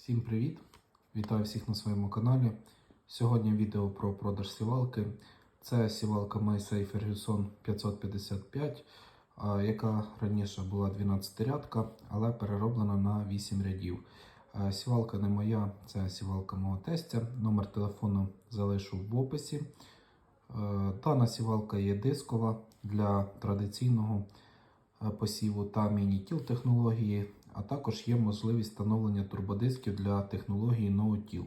Всім привіт! Вітаю всіх на своєму каналі. Сьогодні відео про продаж сівалки. Це сівалка MySafe Ferguson 555, яка раніше була 12 рядка, але перероблена на 8 рядів. Сівалка не моя, це сівалка мого тестя. Номер телефону залишу в описі. Дана сівалка є дискова для традиційного посіву та міні-тіл технології, а також є можливість встановлення турбодисків для технології No-Till.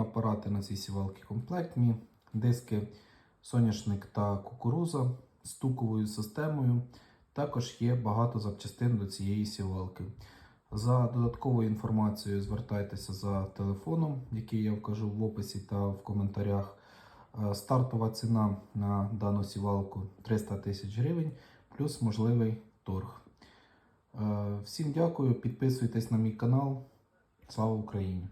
Апарати на цій сівалці комплектні, диски соняшник та кукуруза з туковою системою. Також є багато запчастин до цієї сівалки. За додатковою інформацією звертайтеся за телефоном, який я вкажу в описі та в коментарях. Е, Стартова ціна на дану сівалку 300 тисяч гривень, плюс можливий торг. Всім дякую, підписуйтесь на мій канал. Слава Україні!